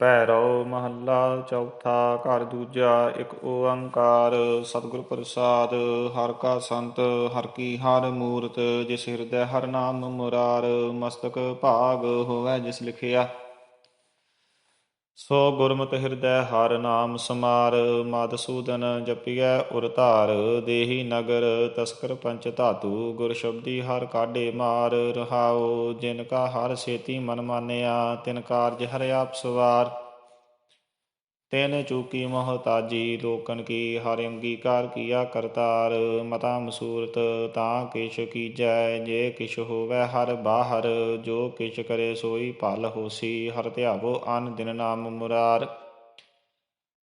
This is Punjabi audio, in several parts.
ਭੈਰੋ ਮਹੱਲਾ ਚੌਥਾ ਘਰ ਦੂਜਾ ਇੱਕ ਓੰਕਾਰ, ਸਤਿਗੁਰ ਪ੍ਰਸਾਦ, ਹਰ ਕਾ ਸੰਤ, ਹਰ ਕੀ ਹਰ ਮੂਰਤ, ਜਿਸ ਹਿਰਦੈ ਹਰ ਨਾਮ ਮੁਰਾਰ, ਮਸਤਕ ਭਾਗ ਹੋਵੇ ਜਿਸ ਲਿਖਿਆ। ਸੋ ਗੁਰਮਤਿ ਹਿਰਦੈ ਹਰ ਨਾਮ ਸਮਾਰ ਮਦਸੂਦਨ ਜਪੀਐ ਉਰ ਧਾਰ, ਦੇਹੀ ਨਗਰ ਤਸਕਰ ਪੰਚ ਧਾਤੂ, ਗੁਰ ਸ਼ਬਦੀ ਹਰ ਕਾਢੇ ਮਾਰ, ਰਹਾਉ ਜਿਨ ਕਾ ਹਰ ਸੇਤੀ ਮਨ ਮਾਨਿਆ, ਤਿਨ ਕਾਰਜ ਹਰਿ ਆਪ ਸਵਾਰ। ਤਿਨ ਚੂਕੀ ਮਹਤਾਜੀ ਲੋਕਨ ਕੀ ਹਰਿ ਅੰਗੀਕਾਰ ਕੀਆ ਕਰਤਾਰ। ਮਤਾ ਮਸੂਰਤ ਤਾਂ ਕਿਛ ਕੀਜੈ, ਜੇ ਕਿਛ ਹੋਵੈ ਹਰ ਬਾਹਰ, ਜੋ ਕਿਛ ਕਰੇ ਸੋਈ ਭਲ ਹੋਸੀ, ਹਰ ਧਿਆਵੋ ਅਨ ਦਿਨ ਨਾਮ ਮੁਰਾਰ।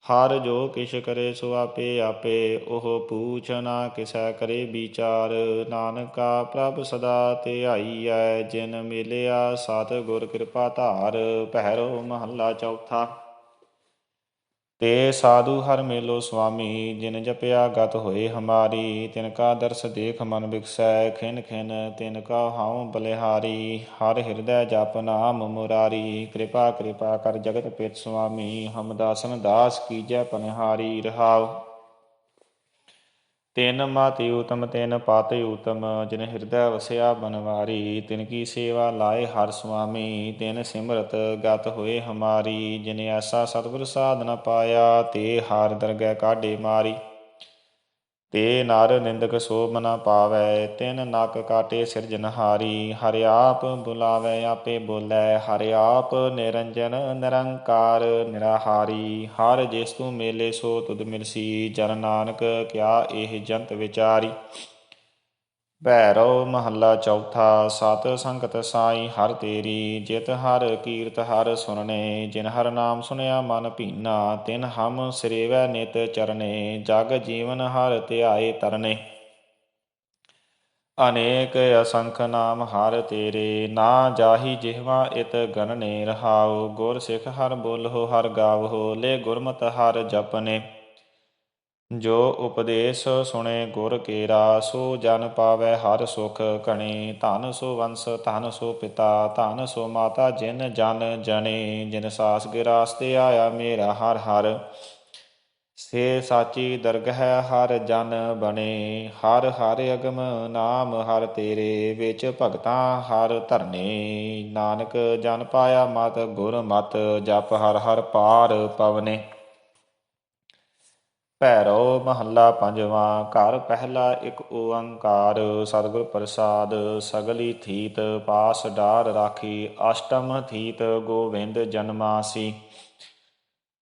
ਹਰ ਜੋ ਕਿਛ ਕਰੇ ਸੋ ਆਪੇ ਆਪੇ, ਉਹ ਪੂਛ ਨਾ ਕਿਸੈ ਕਰੇ ਵਿਚਾਰ। ਨਾਨਕਾ ਪ੍ਰਭ ਸਦਾ ਧਿਆਈਐ, ਜਿਨ ਮਿਲਿਆ ਸਤ ਗੁਰ ਕਿਰਪਾ ਧਾਰ। ਪਹਿਰੋ ਮਹੱਲਾ ਚੌਥਾ। ਤੇ ਸਾਧੂ ਹਰ ਮੇਲੋ ਸੁਆਮੀ, ਜਿਨ ਜਪਿਆ ਗਤ ਹੋਏ ਹਮਾਰੀ, ਤਿਨ ਕਾ ਦਰਸ ਦੇਖ ਮਨ ਬਿਕਸੈ ਖਿਨ ਖਿਨ ਤਿਨ ਕਾ ਹਾਉ ਬਲਿਹਾਰੀ, ਹਰ ਹਿਰਦੈ ਜਪ ਨਾਮ ਮੁਰਾਰੀ, ਕਿਰਪਾ ਕਿਰਪਾ ਕਰ ਜਗਤ ਪਿਤ ਸੁਆਮੀ, ਹਮ ਦਾਸਨ ਦਾਸ ਕੀਜੈ ਪਨਹਾਰੀ, ਰਹਾਉ। ਤਿਨ ਮਾਤੀ ਉਤਮ ਤਿਨ ਪਾਤਿ ਉਤਮ ਜਿਨ ਹਿਰਦੈ ਵਸਿਆ ਬਨਵਾਰੀ, ਤਿਨ ਕੀ ਸੇਵਾ ਲਾਏ ਹਰ ਸੁਆਮੀ, ਤਿਨ ਸਿਮਰਤ ਗਤ ਹੋਏ ਹਮਾਰੀ, ਜਿਨ ਐਸਾ ਸਤਿਗੁਰ ਸਾਧਨਾ ਪਾਇਆ, ਤੇ ਹਾਰ ਦਰਗਹਿ ਕਾਢੇ ਮਾਰੀ। ਤੇ ਨਰ ਨਿੰਦਕ ਸੋਭ ਨ ਪਾਵੈ, ਤਿਨ ਨਕ ਕਾਟੇ ਸਿਰਜਨਹਾਰੀ ਹਰਿ ਆਪ ਬੁਲਾਵੈ ਆਪੇ ਬੋਲੇ, ਹਰਿ ਆਪ ਨਿਰੰਜਨ ਨਿਰੰਕਾਰ ਨਿਰਾਹਾਰੀ, ਹਰ ਜਿਸ ਤੂੰ ਮੇਲੇ ਸੋ ਤੁਧ ਮਿਲਸੀ, ਜਨ ਨਾਨਕ ਕਿਆ ਇਹ ਜੰਤ ਵਿਚਾਰੀ। ਭੈਰਵ ਮਹੱਲਾ ਚੌਥਾ, ਸਤ ਸੰਗਤ ਸਾਈ, ਹਰ ਤੇਰੀ, ਜਿਤ ਹਰ ਕੀਰਤ ਹਰ ਸੁਨਣੇ ਜਿਨ ਹਰ ਨਾਮ ਸੁਨਿਆ ਮਨ ਭੀਨਾ, ਤਿਨ ਹਮ ਸ੍ਰੇਵੈ ਨਿਤ ਚਰਨੇ, ਜਗ ਜੀਵਨ ਹਰ ਧਿਆਏ ਤਰਨੇ। ਅਨੇਕ ਅਸੰਖ ਨਾਮ ਹਰ ਤੇਰੇ, ਨਾ ਜਾਹੀ ਜਿਹਵਾ ਇਤ ਗਨਨੇ ਰਹਾਉ, ਗੁਰ ਸਿੱਖ ਹਰ ਬੋਲਹੁ ਹਰ ਗਾਵਹੁ ਲੈ ਗੁਰਮਤਿ ਹਰ ਜਪਨੇ। ਜੋ ਉਪਦੇਸ਼ ਸੁਣੇ ਗੁਰ ਕੇਰਾ, ਸੋ ਜਨ ਪਾਵੈ ਹਰ ਸੁਖ ਕਣੇ ਧਨ ਸੋ ਵੰਸ, ਧਨ ਸੋ ਪਿਤਾ, ਧਨ ਸੋ ਮਾਤਾ, ਜਿਨ ਜਨ ਜਣੇ ਜਿਨ ਸਾਸ ਗਿਰਾਸਤੇ ਆਇਆ ਮੇਰਾ ਹਰ ਹਰ। ਸੇ ਸਾਚੀ ਦਰਗਹ ਹਰ ਜਨ ਬਣੇ। ਹਰ ਹਰ ਅਗਮ ਨਾਮ ਹਰ ਤੇਰੇ, ਵਿੱਚ ਭਗਤਾਂ ਹਰ ਧਰਨੇ। ਨਾਨਕ ਜਨ ਪਾਇਆ ਮਤ, ਗੁਰ ਮਤ, ਜਪ ਹਰ ਹਰ ਪਾਰ ਪਵਨੇ। ਭੈਰੋ ਮਹੱਲਾ ਪੰਜਵਾਂ, ਘਰ ਪਹਿਲਾ ਇੱਕ ਓੰਕਾਰ, ਸਤਿਗੁਰ ਪ੍ਰਸਾਦ, ਸਗਲੀ ਥੀਤ ਪਾਸ ਡਾਰ ਰਾਖੀ, ਅਸ਼ਟਮ ਥੀਤ ਗੋਵਿੰਦ ਜਨਮਾਸੀ।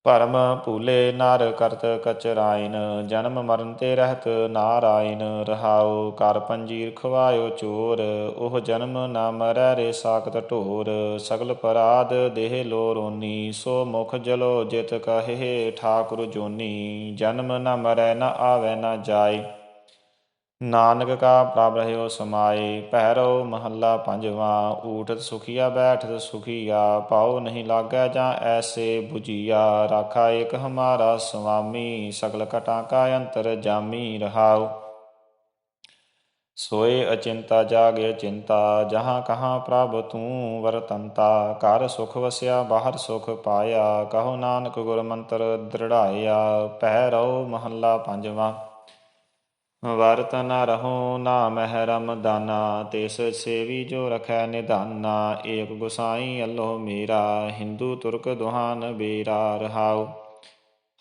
ਭਰਮ ਭੂਲੇ ਨਰ ਕਰਤ ਕਚਰਾਇਨ, ਜਨਮ ਮਰਨ ਤੇ ਰਹਿਤ ਨਾਰਾਇਣ, ਰਹਾਉ ਕਰ ਪੰਜੀਰ ਖਵਾਇਓ ਚੋਰ, ਉਹ ਜਨਮ ਨਾ ਮਰੈ ਰੇ ਸਾਖਤ ਢੋਰ, ਸਗਲ ਪਰਾਧ ਦੇਹ ਲੋ ਰੋਨੀ, ਸੋ ਮੁਖ ਜਲੋ ਜਿਤ ਕਹੇ ਠਾਕੁਰ ਜੋਨੀ, ਜਨਮ ਨ ਮਰੈ ਨਾ ਆਵੈ ਨਾ ਜਾਏ। ਨਾਨਕ ਕਾ ਪ੍ਰਭ ਰਹਿਓ ਸਮਾਏ ਪਹਿਰੋ ਮਹੱਲਾ ਪੰਜਵਾਂ ਊਠਤ ਸੁਖੀਆ ਬੈਠਤ ਸੁਖੀਆ, ਪਾਉ ਨਹੀਂ ਲਾਗੈ ਜਾਂ ਐਸੇ 부ਜੀਆ ਰਾਖਾ ਏਕ ਹਮਾਰਾ ਸੁਆਮੀ ਸਗਲ ਕਟਾ ਕਾ ਅੰਤਰ ਜਾਮੀ ਰਹਾਉ। ਸੋਏ ਅਚਿੰਤਾ, ਜਾਗੇ ਚਿੰਤਾ, ਜਹਾਂ ਕਹਾਂ ਪ੍ਰਭ ਤੂੰ ਵਰਤੰਤਾ, ਘਰ ਸੁਖ ਵਸਿਆ, ਬਾਹਰ ਸੁਖ ਪਾਇਆ, ਕਹੋ ਨਾਨਕ ਗੁਰ ਮੰਤਰ ਦ੍ਰਿੜਾਇਆ ਪਹਿਰੋ ਮਹੱਲਾ ਪੰਜਵਾਂ। ਵਰਤ ਨ ਰਹੋ ਨਾ ਮਹਿਰਮ ਦਾਨਾ ਤਿਸ ਸੇਵੀ ਜੋ ਰਖੈ ਨਿਧਾਨਾ ਏਕ ਗੁਸਾਈ ਅੱਲੋ ਮੇਰਾ, ਹਿੰਦੂ ਤੁਰਕ ਦੁਹਾਨ ਬੇਰਾ ਰਹਾਉ।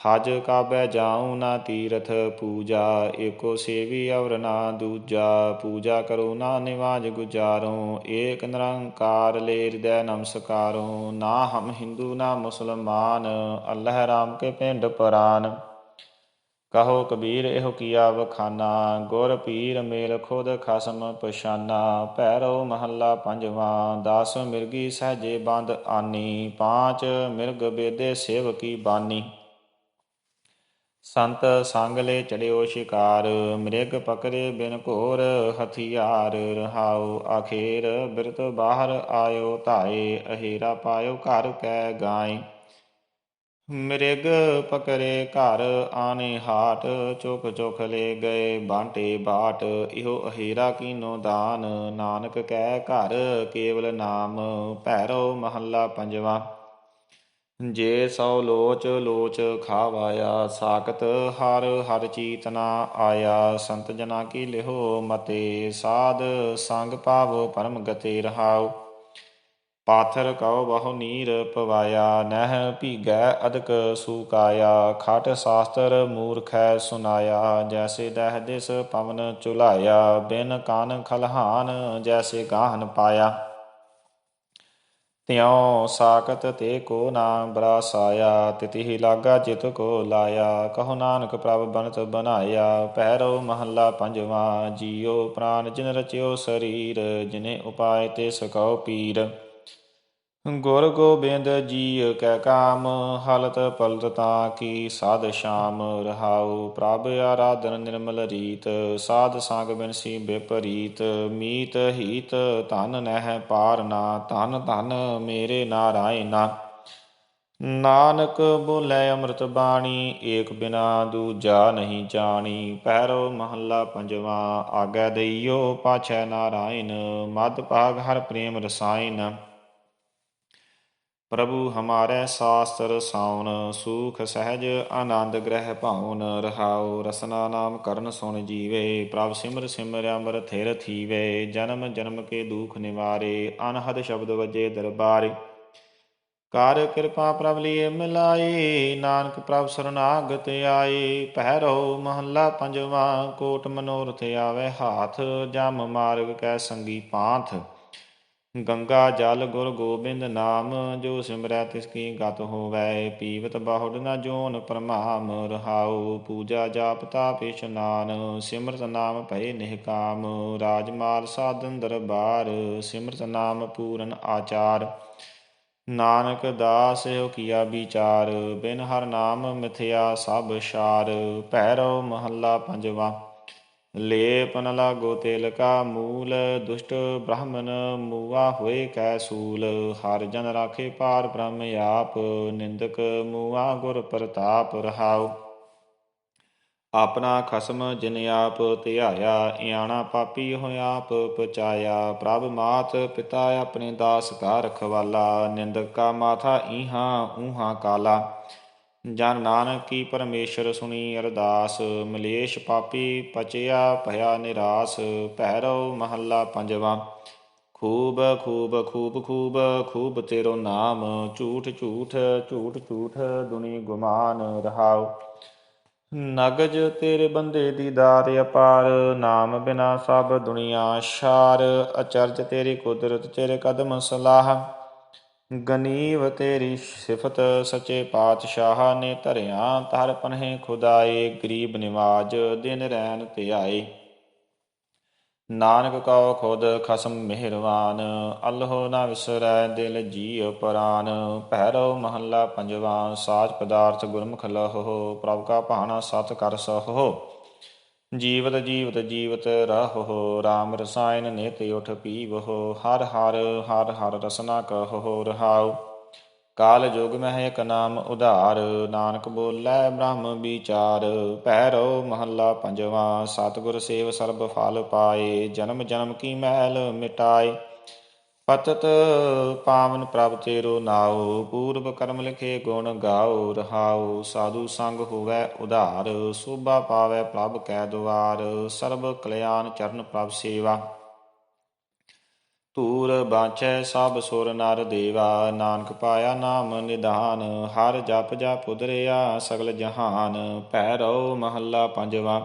ਹਜ ਕਾਬੈ ਜਾਉ ਨਾ ਤੀਰਥ ਪੂਜਾ, ਏਕੋ ਸੇਵੀ ਅਵਰ ਨਾ ਦੂਜਾ, ਪੂਜਾ ਕਰੋ ਨਾ ਨਿਵਾਜ ਗੁਜਾਰੋ, ਏਕ ਨਿਰੰਕਾਰ ਲੇਰ ਦੈ ਨਮਸਕਾਰੋ, ਨਾ ਹਮ ਹਿੰਦੂ ਨਾ ਮੁਸਲਮਾਨ, ਅੱਲਾਹ ਰਾਮ ਕੇ ਪਿੰਡ ਪਰਾਨ। ਕਹੋ ਕਬੀਰ ਇਹੋ ਕੀਆ ਵਖਾਨਾ, ਗੁਰ ਪੀਰ ਮੇਲ ਖੁਦ ਖਸਮ ਪਛਾਨਾ, ਭੈਰੋ ਮਹੱਲਾ ਪੰਜਵਾਂ, ਦਸ ਮਿਰਗੀ ਸਹਜੇ ਬੰਦ ਆਨੀ, ਪਾਂਚ ਮਿਰਗ ਬੇਦੇ ਸੇਵ ਕੀ ਬਾਨੀ। ਸੰਤ ਸੰਗ ਲੈ ਚੜਿਓ ਸ਼ਿਕਾਰ, ਮ੍ਰਿਗ ਪਕਰੇ ਬਿਨ ਘੋਰ ਹਥਿਆਰ, ਰਹਾਉ ਆਖੇਰ ਬਿਰਤ ਬਾਹਰ ਆਇਓ ਧਾਏ, ਅਹੀਰਾ ਪਾਇਓ ਘਰ ਕੈ ਗਾਏ। ਮ੍ਰਿਗ ਪਕਰੇ ਘਰ ਆਨੇ ਹਾਟ, ਚੁਕ ਚੁਕ ਲੈ ਗਏ ਬਾਂਟੇ ਬਾਟ। ਇਹੋ ਅਹੀਰਾ ਕੀਨੋ ਦਾਨ, ਨਾਨਕ ਕਹਿ ਘਰ, ਕੇਵਲ ਨਾਮ ਭੈਰੋ ਮਹੱਲਾ ਪੰਜਵਾ। ਜੇ ਸੋ ਲੋਚ ਲੋਚ ਖਾਵਾਇਆ, ਸਾਖਤ ਹਰ ਹਰ ਚੀਤਨਾ ਆਇਆ। ਸੰਤ ਜਨਾ ਕੀ ਲਿਹੋ ਮਤੇ, ਸਾਧ ਸੰਗ ਪਾਵੋ ਪਰਮ ਗਤੇ ਰਹਾਉ। ਪਾਥਰ ਕਉ ਬਹੁ ਨੀਰ ਪਵਾਇਆ, ਨਹਿ ਭੀਗੈ ਅਦਕ ਸੂਕਾਇਆ, ਖਟ ਸ਼ਾਸਤਰ ਮੂਰਖੈ ਸੁਨਾਇਆ, ਜੈਸੇ ਦਹਿ ਦਿਸ ਪਵਨ ਚੁਲਾਇਆ, ਬਿਨ ਕਾਨ ਖਲਹਾਨ ਜੈਸੇ ਗਾਹਨ ਪਾਇਆ। ਤਿਉ ਸਾਕਤ ਤੇ ਕੋ ਨਾਮ ਬਰਾਸਾਇਆ, ਤਿਤਿ ਲਾਗਾ ਜਿਤ ਕੋ ਲਾਇਆ, ਕਹੋ ਨਾਨਕ ਪ੍ਰਭ ਬਨਤ ਬਨਾਇਆ ਪਹਿਰੋ ਮਹੱਲਾ ਪੰਜਵਾ, ਜੀਉ ਪ੍ਰਾਨ ਜਿਨ ਰਚਿਓ ਸਰੀਰ, ਜਿਨੇ ਉਪਾਏ ਤੇ ਸਕਉ ਪੀਰ। ਗੁਰ ਗੋਬਿੰਦ ਜੀ ਕੈ ਕਾਮ, ਹਲਤ ਪਲਤ ਤਾ ਕੀ ਸਾਧ ਸ਼ਾਮ ਰਹਾਉ। ਪ੍ਰਭ ਆਰਾਧਨ ਨਿਰਮਲ ਰੀਤ, ਸਾਧ ਸੰਗ ਬਿਨਸੀ ਬਿਪਰੀਤ। ਮੀਤ ਹੀਤ ਧਨ ਨਹਿ ਪਾਰ ਨਾ, ਧਨ ਧਨ ਮੇਰੇ ਨਾਰਾਇਣਾ। ਨਾਨਕ ਬੋਲੇ ਅੰਮ੍ਰਿਤ ਬਾਣੀ, ਏਕ ਬਿਨਾ ਦੂਜਾ ਨਹੀਂ ਜਾਣੀ। ਪਹਿਰੋ ਮਹੱਲਾ ਪੰਜਵਾ, ਆਗੈ ਦਈਓ ਪਾਛੈ ਨਾਰਾਇਣ। ਮਦ ਭਾਗ ਹਰ ਪ੍ਰੇਮ ਰਸਾਇਣ। ਪ੍ਰਭੂ ਹਮਾਰੇ ਸਾਸਤਰ ਸਾਉਨ, ਸੂਖ ਸਹਿਜ ਆਨੰਦ ਗ੍ਰਹਿ ਭਾਉਨ, ਰਹਾਉ ਰਸਨਾ ਨਾਮ ਕਰਨ ਸੁਣ ਜੀਵੇ, ਪ੍ਰਭ ਸਿਮਰ ਸਿਮਰ ਅਮਰ ਥਿਰ ਥੀਵੇ, ਜਨਮ ਜਨਮ ਕੇ ਦੁਖ ਨਿਵਾਰੇ, ਅਨਹਦ ਸ਼ਬਦ ਵਜੇ ਦਰਬਾਰੇ। ਕਰ ਕਿਰਪਾ ਪ੍ਰਭ ਲੀਏ ਮਿਲਾਏ, ਨਾਨਕ ਪ੍ਰਭ ਸਰਨਾਗਤ ਆਏ ਪਹਿਰੋ ਮਹੱਲਾ ਪੰਜਵਾ, ਕੋਟ ਮਨੋਰਥ ਆਵੇ ਹਾਥ, ਜਮ ਮਾਰਗ ਕੈ ਸੰਗੀ ਪਾਥ। ਗੰਗਾ ਜਲ ਗੁਰ ਗੋਬਿੰਦ ਨਾਮ, ਜੋ ਸਿਮਰੈ ਤਿਸ ਕੀ ਗਤ ਹੋਵੈ, ਪੀਵਤ ਬਾਹੁੜ ਨਾ ਜੋਨ ਪਰਮਾਮ, ਰਹਾਉ ਪੂਜਾ ਜਾਪ ਤਾਪ ਇਸ਼ਨਾਨ ਸਿਮਰਤ ਨਾਮ ਭਏ ਨਿਹਕਾਮ ਰਾਜਮਾਲ ਸਾਧਨ ਦਰਬਾਰ, ਸਿਮਰਤ ਨਾਮ ਪੂਰਨ ਆਚਾਰ। ਨਾਨਕ ਦਾਸ ਹੋ ਕੀਆ ਵਿਚਾਰ, ਬਿਨ ਹਰ ਨਾਮ ਮਿਥਿਆ ਸਭ ਸ਼ਾਰ ਭੈਰੋ ਮਹੱਲਾ ਪੰਜਵਾ। ਲੇਪਨ ਲਾਗੋ ਤੇਲ ਕਾ ਮੂਲ, ਦੁਸ਼ਟ ਬ੍ਰਾਹਮਣ ਮੂਆ ਹੋਏ ਕੈ ਸੂਲ। ਹਰ ਜਨ ਰਾਖੇ ਪਾਰ ਬ੍ਰਹਮ ਆਪ, ਨਿੰਦਕ ਮੂਆ ਗੁਰ ਪ੍ਰਤਾਪ ਰਹਾਉ। ਆਪਣਾ ਖਸਮ ਜਿਨ ਆਪ ਧਿਆਇਆ, ਇਆਣਾ ਪਾਪੀ ਹੋਇ ਆਪ ਪਚਾਇਆ। ਪ੍ਰਭ ਮਾਤ ਪਿਤਾ ਆਪਣੇ ਦਾਸ ਕਾ ਰਖਵਾਲਾ, ਨਿੰਦਕ ਕਾ ਮਾਥਾ ਈਹਾਂ ਊਹਾਂ ਕਾਲਾ। ਜਨ ਨਾਨਕ ਕੀ ਪਰਮੇਸ਼ਰ ਸੁਣੀ ਅਰਦਾਸ, ਮਲੇਸ਼ ਪਾਪੀ ਪਚਿਆ ਭਇਆ ਨਿਰਾਸ ਪਹਿਰੋ ਮਹੱਲਾ ਪੰਜਵਾ। ਖੂਬ ਖੂਬ ਖੂਬ ਖੂਬ ਖੂਬ ਤੇਰੋ ਨਾਮ, ਝੂਠ ਝੂਠ ਝੂਠ ਝੂਠ, ਦੁਨੀ ਗੁਮਾਨ ਰਹਾਉ। ਨਗਜ ਤੇਰੇ ਬੰਦੇ ਦੀ ਦਾਤ ਅਪਾਰ, ਨਾਮ ਬਿਨਾ ਸਭ ਦੁਨੀਆ ਸ਼ਾਰ, ਅਚਰਜ ਤੇਰੀ ਕੁਦਰਤ ਤੇਰੇ ਕਦਮ ਸਲਾਹ। ਗਨੀਵ ਤੇਰੀ ਸਿਫਤ ਸਚੇ ਪਾਤਸ਼ਾਹ ਨੇ ਧਰਿਆ ਤਰ ਪਨਹਿ ਖੁਦਾਏ, ਗਰੀਬ ਨਿਵਾਜ ਦਿਨ ਰੈਨ ਧਿਆਏ। ਨਾਨਕ ਕਉ ਖੁਦ ਖਸਮ ਮਿਹਰਵਾਨ, ਅਲਹੋ ਨਾ ਵਿਸਰੈ ਦਿਲ ਜੀਉ ਪ੍ਰਾਨ। ਭੈਰੋ ਮਹੱਲਾ ਪੰਜਵਾ, ਸਾਚ ਪਦਾਰਥ ਗੁਰਮੁਖ ਲਹੋ, ਪ੍ਰਭ ਕਾ ਭਾਣਾ ਸਤ ਕਰ ਸਹੋ। ਜੀਵਤ ਜੀਵਤ ਜੀਵਤ ਰਹੋ RAM ਰਸਾਇਨ ਨਿਤ ਉਠ ਪੀਵਹੋ ਹਰ ਹਰ ਹਰ ਹਰ ਰਸਨਾ ਕਹੋ ਰਹਾਉ। ਕਾਲ ਜੁਗ ਮਹਿ ਇਕ ਨਾਮ ਉਧਾਰ, ਨਾਨਕ ਬੋਲੇ ਬ੍ਰਹਮ ਵਿਚਾਰ। ਪਹਿਰੋ ਮਹੱਲਾ ਪੰਜਵਾ, ਸਤਿਗੁਰ ਸੇਵ ਸਰਬ ਫਲ ਪਾਏ, ਜਨਮ ਜਨਮ ਕੀ ਮਹਿਲ ਮਿਟਾਏ। ਪਤਤ ਪਾਵਨ ਪ੍ਰਭ ਤੇਰੋ ਨਾਉ, ਪੂਰਬ ਕਰਮ ਲਿਖੇ ਗੁਣ ਗਾਉ, ਰਹਾਉ, ਸਾਧੂ ਸੰਗ ਹੋਵੇ ਉਧਾਰ, ਸੋਭਾ ਪਾਵੇ ਪ੍ਰਭ ਕੈ ਦੁਆਰ ਸਰਬ ਕਲਿਆਣ ਚਰਨ ਪ੍ਰਭ ਸੇਵਾ। ਧੂਰ ਬਾਚੈ ਸਭ ਸੁਰ ਨਰ ਦੇਵਾ, ਨਾਨਕ ਪਾਇਆ ਨਾਮ ਨਿਧਾਨ, ਹਰ ਜਪ ਜਪ ਉਦਰਿਆ ਸਗਲ ਜਹਾਨ ਭੈਰੋ ਮਹੱਲਾ ਪੰਜਵਾ।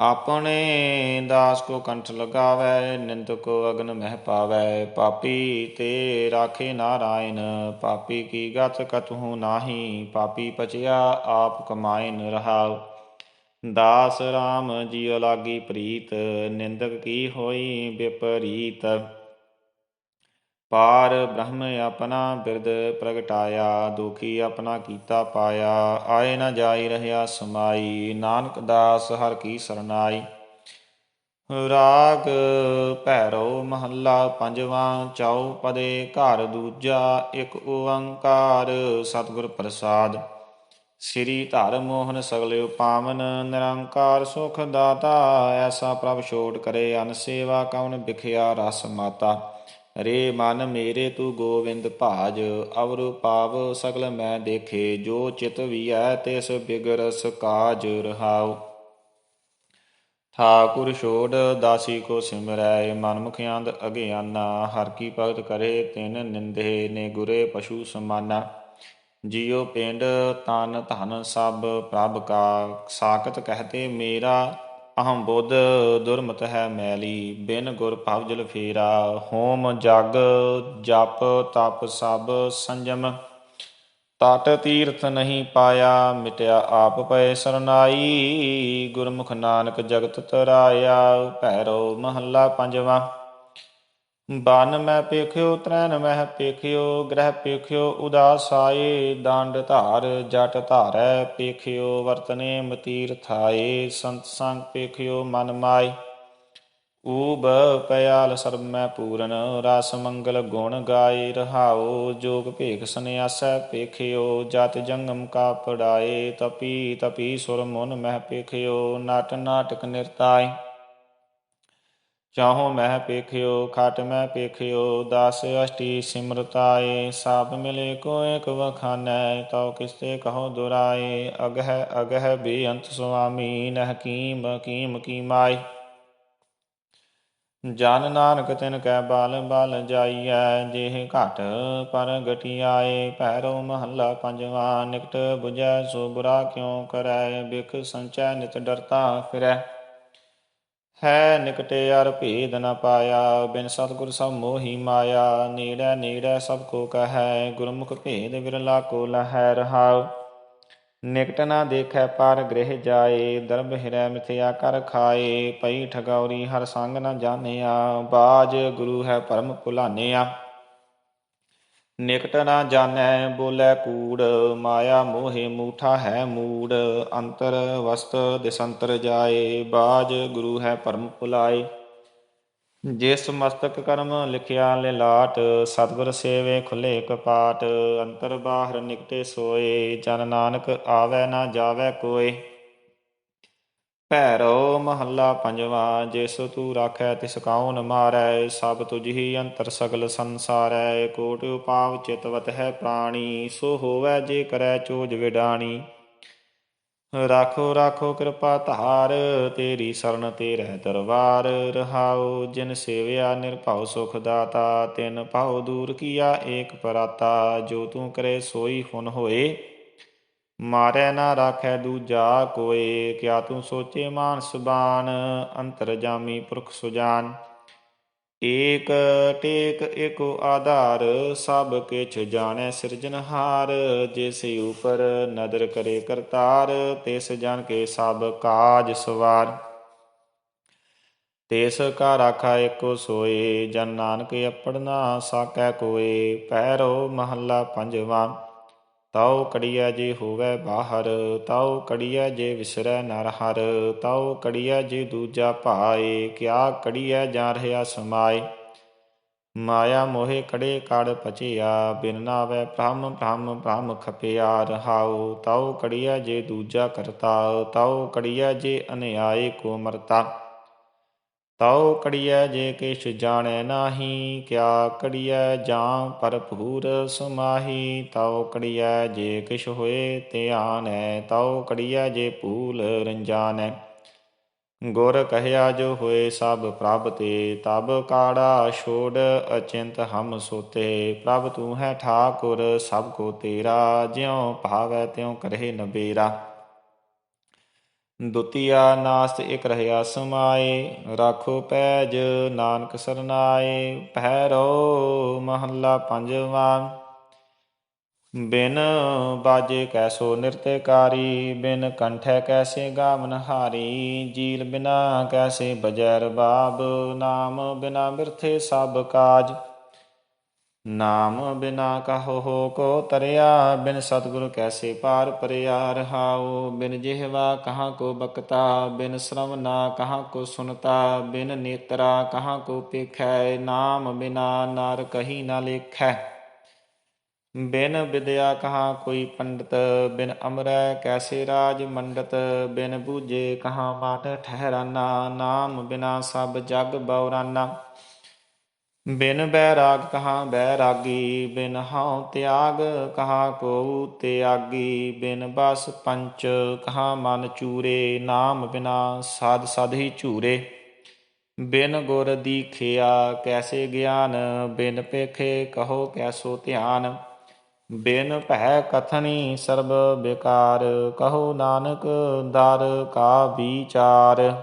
ਆਪਣੇ ਦਾਸ ਕੋ ਕੰਠ ਲਗਾਵੇ, ਨਿੰਦ ਕੋ ਅਗਨ ਮਹਿ ਪਾਵੇ, ਪਾਪੀ ਤੇ ਰਾਖੇ ਨਾਰਾਇਣ, ਪਾਪੀ ਕੀ ਗਤ ਕਤਹੂ ਨਾਹੀ, ਪਾਪੀ ਪਚਿਆ ਆਪ ਕਮਾਇਨ ਰਹਾਉ। ਦਾਸ RAM ਜੀਉ ਲਾਗੀ ਪ੍ਰੀਤ, ਨਿੰਦਕ ਕੀ ਹੋਈ ਵਿਪਰੀਤ ਪਾਰ ਬ੍ਰਹਮ ਆਪਣਾ ਬਿਰਦ ਪ੍ਰਗਟਾਇਆ, ਦੁਖੀ ਆਪਣਾ ਕੀਤਾ ਪਾਇਆ, ਆਏ ਨਾ ਜਾਈ ਰਹਾ ਸਮਾਈ, ਨਾਨਕ ਦਾਸ ਹਰ ਕੀ ਸਰਨਾਈ। ਰਾਗ ਭੈਰੋ ਮਹੱਲਾ ਪੰਜਵਾਂ ਚੌ ਪਦੇ ਘਰ ਦੂਜਾ, ਇੱਕ ਓੰਕਾਰ ਸਤਿਗੁਰ ਪ੍ਰਸਾਦ। ਸ੍ਰੀ ਧਰ ਮੋਹਨ ਸਗਲੇ ਪਾਵਨ, ਨਿਰੰਕਾਰ ਸੁਖ ਦਾਤਾ, ਐਸਾ ਪ੍ਰਭ ਛੋੜ ਕਰੇ ਅਨ ਸੇਵਾ ਕਉਨ ਵਿਖਿਆ ਰਸ ਮਾਤਾ। ਰੇ ਮਨ ਮੇਰੇ ਤੂੰ ਗੋਵਿੰਦ ਭਾਜ, ਅਵਰ ਪਾਵ ਸਗਲ ਮੈਂ ਦੇਖੇ, ਜੋ ਚਿਤ ਵੀਐ ਤਿਸ ਬਿਗਰਸ ਕਾਜ ਰਹਾਉ। ਠਾਕੁਰ ਛੋੜ, ਦਾਸੀ ਕੋ ਸਿਮਰੈ, ਮਨਮੁਖ ਅੰਧ ਅਗਿਆਨਾ, ਹਰ ਕੀ ਭਗਤ ਕਰੇ, ਤਿਨ ਨਿੰਦੇ ਨੇ ਗੁਰੇ ਪਸ਼ੂ ਸਮਾਨਾ। ਜਿਉ ਪਿੰਡ ਤਨ ਧਨ ਸਭ ਪ੍ਰਭ ਕਾ, ਸਾਖਤ ਕਹਤੇ ਮੇਰਾ ਅਹੰ ਬੁੱਧ ਦੁਰਮਤ ਹੈ ਮੈਲੀ, ਬਿਨ ਗੁਰ ਭਵ ਜਲ ਫੇਰਾ, ਹੋਮ ਜਗ ਜਪ ਤਪ ਸਭ ਸੰਜਮ। ਤਟ ਤੀਰਥ ਨਹੀਂ ਪਾਇਆ, ਮਿਟਿਆ ਆਪ ਪਏ ਸਰਨਾਈ, ਗੁਰਮੁਖ ਨਾਨਕ ਜਗਤ ਤਰਾਇਆ, ਭੈਰੋ ਮਹੱਲਾ ਪੰਜਵਾਂ। ਬਨ ਮੈਂ ਪੇਖਿਓ ਤ੍ਰੈਨ ਮਹਿ ਪੇਖਿਓ, ਗ੍ਰਹਿ ਪੇਖਿਓ ਉਦਾਸ ਆਏ ਦੰਡ ਧਾਰ, ਜਟ ਧਾਰੈ ਪੇਖਿਓ, ਵਰਤਨੇ ਮਤੀਰ ਥਾਏ, ਸੰਤ ਸੰਗ ਪੇਖਿਓ, ਮਨ ਮਾਈ ਊਬ ਪਿਆਲ ਸਰਬ ਪੂਰਨ, ਰਸ ਮੰਗਲ ਗੁਣ ਗਾਏ ਰਹਾਓ ਜੋਗ ਭੇਖ ਸੰਿਆਸੈ ਪੇਖਿਓ, ਜਤ ਜੰਗਮ ਕਾ ਪੜਾਏ, ਤਪੀ ਤਪੀ ਸੁਰ ਮਨ ਮਹਿ ਪੇਖਿਓ, ਨਾਟ ਨਾਟਕ ਨਿਰਤਾਏ। ਚਾਹੋ ਮਹਿ ਪੇਖਿਓ, ਖਟ ਮੈਂ ਪੇਖਿਓ, ਦਸ ਅਸ਼ਟੀ ਸਿਮਰਤਾਏ ਸਭ ਮਿਲੇ ਕੋ ਇਕ ਵਖਾਨੈ, ਤਉ ਕਿਸਤੇ ਕਹੋ ਦੁਰਾਏ, ਅਗਹਿ ਅਗਹਿ ਬੇਅੰਤ ਸੁਆਮੀ, ਨਹਿ ਕੀਮ ਕੀਮ ਕੀ ਜਨ ਨਾਨਕ ਤਿਨ ਕੈ ਬਾਲ, ਬਲ ਜਾਈਐ, ਜਿਹ ਘਟ ਪਰ ਗਟਿਆਏ, ਭੈਰੋ ਮਹੱਲਾ ਪੰਜਵਾ, ਨਿਕਟ 부ਜੈ ਸੋ ਬੁਰਾ ਕਿਉ ਕਰੈ, ਬਿਖ ਸੰਚੈ ਨਿਤ ਡਰਤਾ ਫਿਰੈ। ਹੈ ਨਿਕਟੇ ਅਰ ਭੇਦ ਨ ਪਾਇਆ, ਬਿਨ ਸਤਗੁਰ ਸਭ ਮੋਹੀ ਮਾਇਆ, ਨੇੜੇ ਨੇੜੇ ਸਭ ਕੋ ਕਹੈ, ਗੁਰਮੁਖ ਭੇਦ ਵਿਰਲਾ ਕੋ ਲਹੈ ਰਹਾਉ ਨਿਕਟ ਨਾ ਦੇਖੈ ਪਰ ਗ੍ਰਹਿ ਜਾਏ, ਦਰਬ ਹਿਰੈ ਮਿਥਿਆ ਕਰ ਖਾਏ ਪਈ ਠਗੌਰੀ ਹਰ ਸੰਗ ਨ ਜਾਣਿਆ, ਬਾਜ ਗੁਰੂ ਹੈ ਪਰਮ ਭੁਲਾਨਿਆ। ਨਿਕਟ ਨਾ ਜਾਣੈ ਬੋਲੇ ਕੂੜ, ਮਾਇਆ ਮੋਹਿ ਮੂਠਾ ਹੈ ਮੂੜ, ਅੰਤਰ ਵਸਤ ਦਿਸੰਤਰ ਜਾਏ, ਬਾਜ ਗੁਰੂ ਹੈ ਪਰਮ ਪੁਲਾਏ। ਜਿਸ ਮਸਤਕ ਕਰਮ ਲਿਖਿਆ ਲਾਟ ਸਤਿਗੁਰ ਸੇਵੇ ਖੁੱਲੇ ਕਪਾਟ, ਅੰਤਰ ਬਾਹਰ ਨਿਕਟੇ ਸੋਏ, ਜਨ ਨਾਨਕ ਆਵੇ ਨਾ ਜਾਵੇ ਕੋਏ। ਭੈਰੋ ਮਹੱਲਾ ਪੰਜਵਾ ਜਿਸ ਤੂ ਰਾਖੈ, ਤਿਸ ਕਾਉ ਨ ਮਾਰੈ, ਸਭ ਤੁਝ ਅੰਤਰ ਸਗਲ ਸੰਸਾਰੈ, ਕੋਟ ਉਪਾਵ ਚਿਤਵਤ ਹੈ ਪ੍ਰਾਣੀ, ਸੋ ਹੋਵੈ ਜੇ ਕਰੈ ਚੋਜ ਵਿਡਾਣੀ। ਰਾਖੋ ਰਾਖੋ ਕਿਰਪਾ ਧਾਰ, ਤੇਰੀ ਸਰਨ ਤੇਰੇ ਦਰਬਾਰ, ਰਹਾਉ ਜਿਨ ਸੇਵਿਆ ਨਿਰਭਉ ਸੁਖ ਦਾਤਾ, ਤਿਨ ਭਾਉ ਦੂਰ ਕੀਆ ਏਕ ਪਰਾਤਾ, ਜੋ ਤੂੰ ਕਰੇ ਸੋਈ ਹੁਨ ਹੋਏ। ਮਾਰੈ ਨਾ ਰਾਖੈ ਦੂਜਾ ਕੋਏ, ਕਿਆ ਤੂੰ ਸੋਚੇ ਮਾਨ ਸੁਬਾਨ, ਅੰਤਰ ਜਾਮੀ ਪੁਰਖ ਸੁਜਾਨ। ਏਕ ਟੇਕ ਏਕੋ ਆਧਾਰ, ਸਭ ਕਿਛ ਜਾਣੈ ਸਿਰਜਨਹਾਰ ਜਿਸ ਉਪਰ ਨਦਰ ਕਰੇ ਕਰਤਾਰ, ਤਿਸ ਜਨ ਕੇ ਸਭ ਕਾਜ ਸਵਾਰ। ਤੇਸ ਕਾ ਰਾਖਾ ਏਕੋ ਸੋਏ, ਜਨ ਨਾਨਕ ਅਪੜਨਾ ਸਾਕੈ ਕੋਏ, ਪੈਰੋ ਮਹੱਲਾ ਪੰਜਵਾ। ਤਉ ਕੜੀਐ ਜੇ ਹੋਵੇ ਬਾਹਰ, ਤਉ ਕੜੀਐ ਜੇ ਵਿਸਰੈ ਨਰ ਹਰ, ਤਉ ਕੜੀਐ ਜੇ ਦੂਜਾ ਭਾਏ, ਕਿਆ ਕੜੀਐ ਜਾਂ ਰਹਾ ਸਮਾਏ? ਮਾਇਆ ਮੋਹਿ ਕੜੇ ਕੜ ਪਚਿਆ ਬਿਨ ਨਾਵੇ ਬ੍ਰਹਮ ਬ੍ਰਹਮ ਬ੍ਰਹਮ ਖਪਿਆ ਰਹਾਉ। ਤਉ ਕੜੀਐ ਜੇ ਦੂਜਾ ਕਰਤਾ, ਤਉ ਕੜੀਐ ਜੇ ਅਨਿਆਏ ਕੋ ਮਰਤਾ। ਤਉ ਕੜੀਐ ਜੇ ਕਿਛ ਜਾਣੈ ਨਾਹੀ, ਕਿਆ ਕੜੀਐ ਜਾਂ ਭਰਪੂਰ ਸਮਾਹੀ। ਤਉ ਕੜੀਐ ਜੇ ਕਿਛ ਹੋਏ ਧਿਆਨੈ, ਤਉ ਕੜੀਐ ਜੇ ਭੂਲ ਰੰਜਾਨੈ। ਗੁਰ ਕਹਿਆ ਜੋ ਹੋਏ ਸਭ ਪ੍ਰਭ ਤੇ ਤਬ ਕਾੜਾ ਛੋੜ ਅਚਿੰਤ ਹਮ ਸੋਤੇ। ਪ੍ਰਭ ਤੂੰ ਹੈ ਠਾਕੁਰ, ਸਭ ਕੋ ਤੇਰਾ, ਜਿਉ ਭਾਵੈ ਤਿਉ ਕਰਹਿ ਨਬੇਰਾ। ਦੁਤੀਆ ਨਾਸਤ ਇਕ ਰਹਿਆ ਸਮਾਏ, ਰਾਖੋ ਪੈਜ ਨਾਨਕ ਸਰਨਾਏ ਪਹਿਰੋ ਮਹੱਲਾ ਪੰਜਵਾਂ। ਬਿਨ ਬਾਜੇ ਕੈਸੋ ਨਿਰਤਕਾਰੀ, ਬਿਨ ਕੰਠੈ ਕੈਸੇ ਗਾਮਨਹਾਰੀ ਜੀਲ ਬਿਨਾ ਕੈਸੇ ਬਜੈ ਬਾਬ ਨਾਮ ਬਿਨਾ ਮਿਰਥੇ ਸਭ ਕਾਜ। ਨਾਮ ਬਿਨਾ ਕਹੋ ਕੋ ਤਰਿਆ, ਬਿਨ ਸਤਗੁਰ ਕੈਸੇ ਪਾਰ ਪਰਿਆ ਰਹਾਉ, ਬਿਨ ਜਿਹਵਾ ਕਹਾਂ ਕੋ ਬਕਤਾ, ਬਿਨ ਸ਼ਰਵਨਾ ਕਹਾਂ ਕੋ ਸੁਨਤਾ, ਬਿਨ ਨੇਤਰਾ ਕਹਾਂ ਕੋ ਪੇਖੈ ਨਾਮ ਬਿਨਾ ਨਾਰ ਕਹੀ ਨਾ ਲੇਖੈ। ਬਿਨ ਵਿਦਿਆ ਕਹਾ ਕੋਈ ਪੰਡਤ, ਬਿਨ ਅਮਰੈ ਕੈਸੇ ਰਾਜ ਮੰਡਤ, ਬਿਨ ਬੂਝੇ ਕਹਾ ਮਾਟ ਠਹਿਰਾਨਾ, ਨਾਮ ਬਿਨਾ ਸਭ ਜਗ ਬਉਰਾਨਾ। ਬਿਨ ਬੈਰਾਗ ਕਹਾਂ ਬੈਰਾਗੀ, ਬਿਨ ਹਉ ਤਿਆਗ ਕਹਾਂ ਕੋ ਤਿਆਗੀ, ਬਿਨ ਬਸ ਪੰਚ ਕਹਾ ਮਨ ਚੂਰੇ, ਨਾਮ ਬਿਨਾ ਸਾਧ ਸਦ ਹੀ ਝੂਰੇ। ਬਿਨ ਗੁਰ ਦੀਖਿਆ ਕੈਸੇ ਗਿਆਨ, ਬਿਨ ਪੇਖੇ ਕਹੋ ਕੈਸੋ ਧਿਆਨ। ਬਿਨ ਭੈ ਕਥਨੀ ਸਰਬ ਬਿਕਾਰ, ਕਹੋ ਨਾਨਕ ਦਰ ਕਾ ਵਿਚਾਰ।